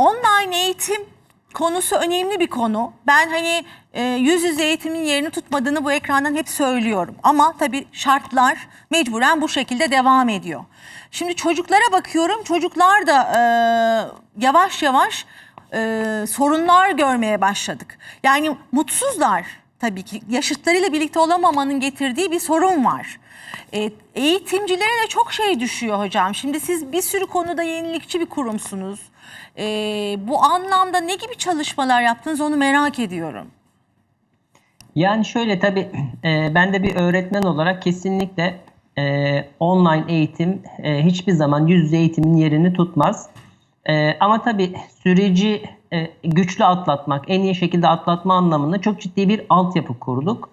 online eğitim konusu önemli bir konu. Ben hani e, yüz yüze eğitimin yerini tutmadığını bu ekrandan hep söylüyorum. Ama tabii şartlar mecburen bu şekilde devam ediyor. Şimdi çocuklara bakıyorum. Çocuklar da e, yavaş yavaş e, sorunlar görmeye başladık. Yani mutsuzlar tabii ki. Yaşıtlarıyla birlikte olamamanın getirdiği bir sorun var. E, eğitimcilere de çok şey düşüyor hocam. Şimdi siz bir sürü konuda yenilikçi bir kurumsunuz. E, bu anlamda ne gibi çalışmalar yaptınız onu merak ediyorum. Yani şöyle tabii e, ben de bir öğretmen olarak kesinlikle e, online eğitim e, hiçbir zaman yüz yüze eğitimin yerini tutmaz. E, ama tabii süreci güçlü atlatmak, en iyi şekilde atlatma anlamında çok ciddi bir altyapı kurduk.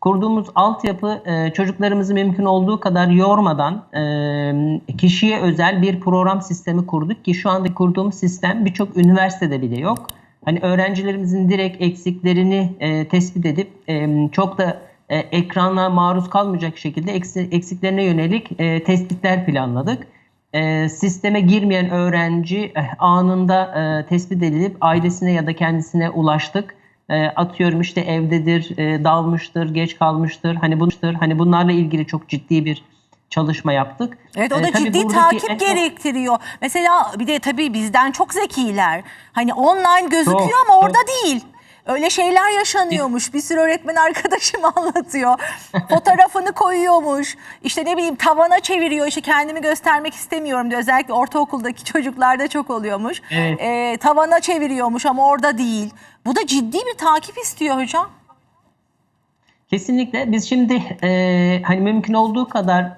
Kurduğumuz altyapı e, çocuklarımızı mümkün olduğu kadar yormadan e, kişiye özel bir program sistemi kurduk ki şu anda kurduğumuz sistem birçok üniversitede bile yok. Hani öğrencilerimizin direkt eksiklerini e, tespit edip e, çok da e, ekrana maruz kalmayacak şekilde eksi- eksiklerine yönelik e, tespitler planladık. E, sisteme girmeyen öğrenci eh, anında e, tespit edilip ailesine ya da kendisine ulaştık. E, atıyorum işte evdedir, e, dalmıştır, geç kalmıştır. Hani bunlar, hani bunlarla ilgili çok ciddi bir çalışma yaptık. Evet o E, da tabii ciddi takip en- gerektiriyor. Mesela bir de tabii bizden çok zekiler. Hani online gözüküyor Çok, ama çok. orada değil. Öyle şeyler yaşanıyormuş. Bir sürü öğretmen arkadaşım anlatıyor. Fotoğrafını koyuyormuş. İşte ne bileyim tavana çeviriyor. İşte kendimi göstermek istemiyorum diyor. Özellikle ortaokuldaki çocuklarda çok oluyormuş. Evet. Ee, tavana çeviriyormuş ama orada değil. Bu da ciddi bir takip istiyor hocam. Kesinlikle. Biz şimdi e, hani mümkün olduğu kadar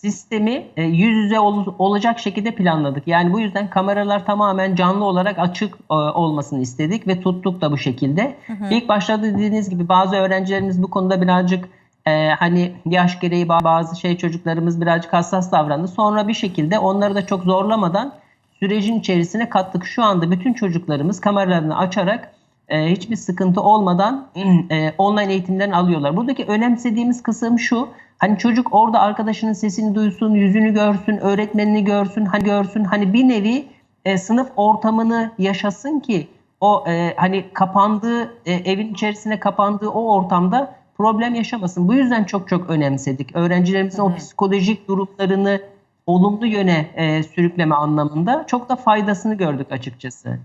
sistemi e, yüz yüze ol- olacak şekilde planladık. Yani bu yüzden kameralar tamamen canlı olarak açık e, olmasını istedik ve tuttuk da bu şekilde. İlk başta dediğiniz gibi bazı öğrencilerimiz bu konuda birazcık e, hani yaş gereği ba- bazı şey çocuklarımız birazcık hassas davrandı. Sonra bir şekilde onları da çok zorlamadan sürecin içerisine kattık. Şu anda bütün çocuklarımız kameralarını açarak e, hiçbir sıkıntı olmadan e, online eğitimlerini alıyorlar. Buradaki önemsediğimiz kısım şu. Hani çocuk orada arkadaşının sesini duysun, yüzünü görsün, öğretmenini görsün, hani görsün. Hani bir nevi e, sınıf ortamını yaşasın ki o e, hani kapandığı e, evin içerisine kapandığı o ortamda problem yaşamasın. Bu yüzden çok çok önemsedik. Öğrencilerimizin o psikolojik durumlarını olumlu yöne e, sürükleme anlamında çok da faydasını gördük açıkçası.